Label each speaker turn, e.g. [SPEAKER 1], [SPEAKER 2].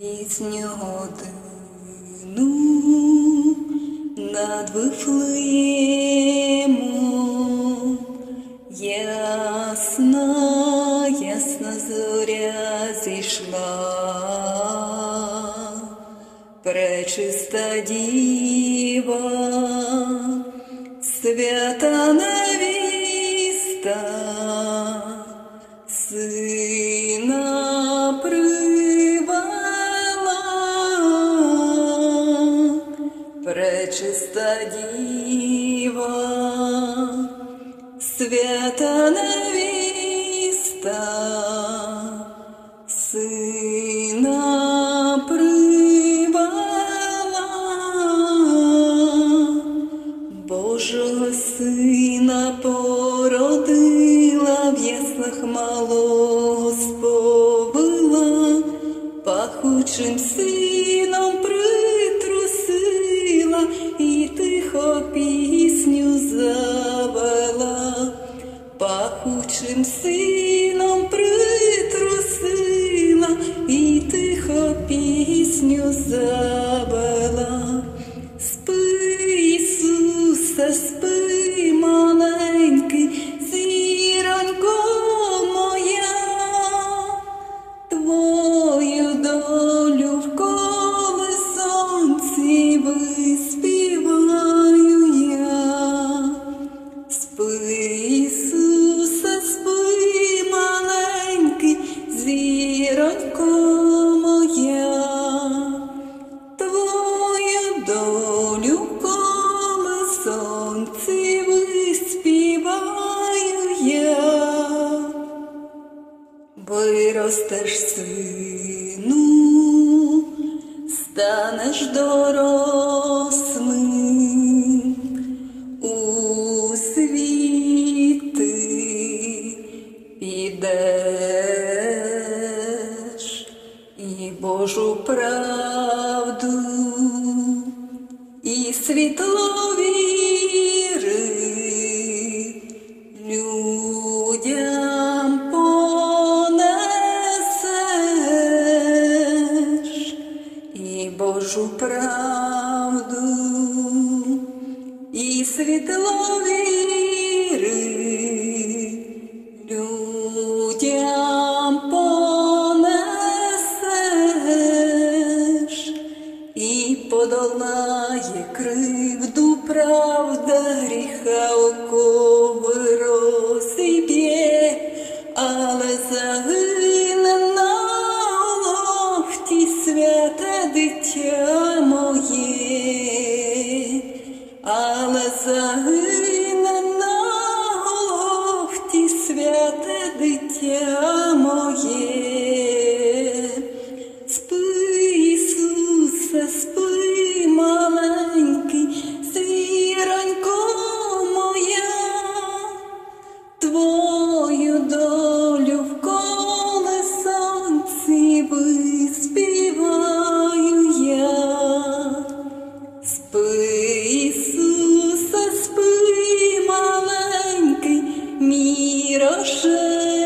[SPEAKER 1] Пісню годину над Вифлеємом ясна, ясна зоря зійшла, пречиста діва, свята невіста, красиво, свято сына привела, Божого сина породила в яснах мало. Спи, маленький, зіронько моя, твою долю в колесонці виспіваю я. Спи, Ісусе, спи, маленький, зіронько Виростеш сину, станеш дорослим у світи підеш і Божу правду, і світло віри правду, і світло віри людям понесеш. І подолає кривду правда гріха окови дитя моє. Спи, Ісусе, спи, маленький, зіронько моя, твою долю Ісусе, спи, маленький, мій рожевий